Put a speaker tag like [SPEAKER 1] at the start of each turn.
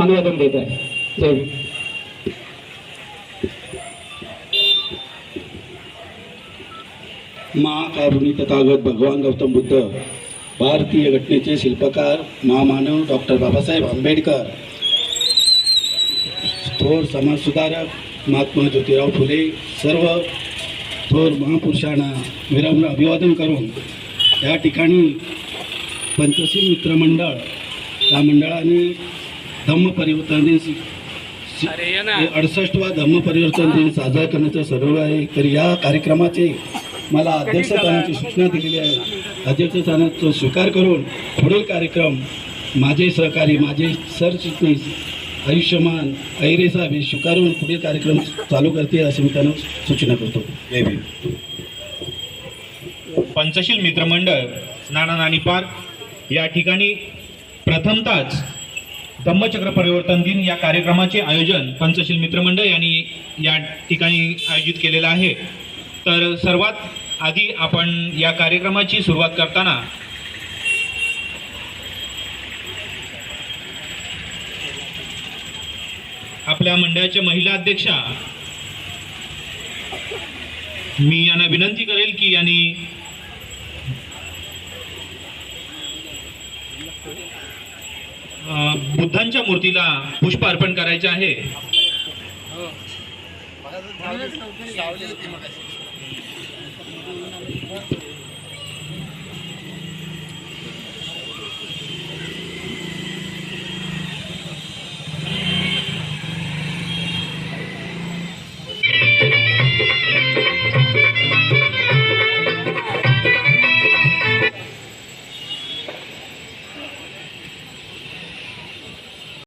[SPEAKER 1] अनुवादन देत आहे. जय भीम
[SPEAKER 2] महाकारुणी तथागत भगवान गौतम बुद्ध भारतीय घटनेचे शिल्पकार महामानव डॉक्टर बाबासाहेब आंबेडकर. थोर समाजसुधारक महात्मा ज्योतिराव फुले सर्व थोर महापुरुषांना विरम्र अभिवादन करून या ठिकाणी पंचशील मित्रमंडळ या मंडळाने धम्म परिवर्तन दिन अडसष्टवा धम्म परिवर्तन दिन साजरा करण्याचं सर्व आहे. तर या कार्यक्रमाचे मला अध्यक्षस्थानाची सूचना दिलेली आहे. अध्यक्षस्थानाचा स्वीकार करून पुढील कार्यक्रम माझे सहकारी माझे सरचिटणीस आयुष्यमान ऐरे साहेब हे स्वीकारून पुढील कार्यक्रम चालू करतील असे मी त्यांना सूचना करतो. जय भीम.
[SPEAKER 3] पंचशील मित्रमंडळ नाना नानी पार्क या ठिकाणी प्रथमताच धम्मचक्र परिवर्तन दिन या कार्यक्रमाचे आयोजन पंचशील मित्रमंडळ यांनी या ठिकाणी आयोजित केलेलं आहे. तर सर्वात आधी आपण या कार्यक्रमाची सुरुवात करताना आपल्या मंडळाच्या महिला अध्यक्षा मी यांना विनंती करेल की यांनी बुद्धांच्या मूर्तीला पुष्प अर्पण करायचे आहे. हो.